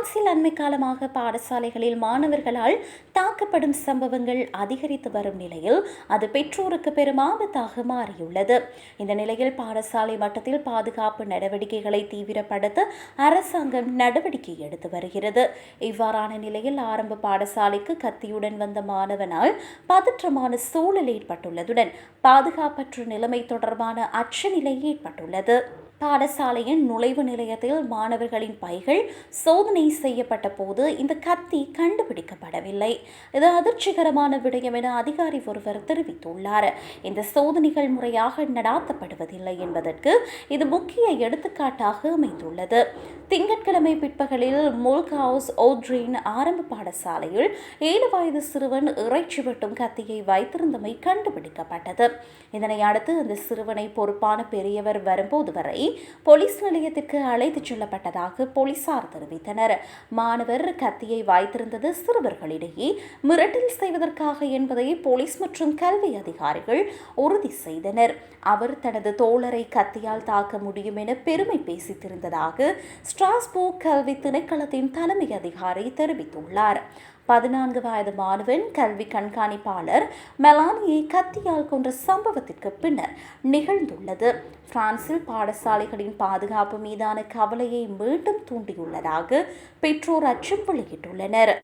அண்மை காலமாக பாடசாலைகளில் மாணவர்களால் தாக்கப்படும் சம்பவங்கள் அதிகரித்து வரும் நிலையில் அது பெற்றோருக்கு பெரும் ஆபத்தாக மாறியுள்ளது. இந்த நிலையில் பாடசாலை மட்டத்தில் பாதுகாப்பு நடவடிக்கைகளை தீவிரப்படுத்த அரசாங்கம் நடவடிக்கை எடுத்து வருகிறது. இவ்வாறான நிலையில் ஆரம்ப பாடசாலைக்கு கத்தியுடன் வந்த மாணவனால் பதற்றமான சூழல் ஏற்பட்டுள்ளதுடன் பாதுகாப்பற்ற நிலைமை தொடர்பான அச்சநிலை ஏற்பட்டுள்ளது. பாடசாலையின் நுழைவு நிலையத்தில் மாணவர்களின் பைகள் சோதனை செய்யப்பட்ட போது இந்த கத்தி கண்டுபிடிக்கப்படவில்லை. இது அதிர்ச்சிகரமான விடயம் என அதிகாரி ஒருவர் தெரிவித்துள்ளார். இந்த சோதனைகள் முறையாக நடாத்தப்படுவதில்லை என்பதற்கு இது முக்கிய எடுத்துக்காட்டாக அமைந்துள்ளது. திங்கட்கிழமை பிற்பகலில் முல்க் ஹவுஸ் ஓட்ரின் ஆரம்ப பாடசாலையில் ஏழு வயது சிறுவன் இறைச்சி வெட்டும் கத்தியை வைத்திருந்தமை கண்டுபிடிக்கப்பட்டது. இதனை அடுத்து அந்த சிறுவனை பொறுப்பான பெரியவர் வரும்போது வரை போலீஸ் நிலையத்திற்கு அழைத்துச் செல்லப்பட்டதாக போலீசார் தெரிவித்தனர். மாணவர் கத்தியை வைத்திருந்தது சிறுவர்களிடையே மிரட்டல் செய்வதற்காக என்பதை போலீஸ் மற்றும் கல்வி அதிகாரிகள் உறுதி செய்தனர். அவர் தனது தோழரை கத்தியால் தாக்க முடியும் என பெருமை பேசித்திருந்ததாக ஸ்ட்ராஸ்போர்க் கல்வி திணைக்களத்தின் தலைமை அதிகாரி தெரிவித்துள்ளார். பதினான்கு வயது மாணவன் கல்வி கண்காணிப்பாளர் மெலானியை கத்தியால் கொன்ற சம்பவத்திற்கு பின்னர் நிகழ்ந்துள்ளது. பிரான்சில் பாடசாலைகளின் பாதுகாப்பு மீதான கவலையை மீண்டும் தூண்டியுள்ளதாக பெற்றோர் அச்சம் வெளியிட்டுள்ளனர்.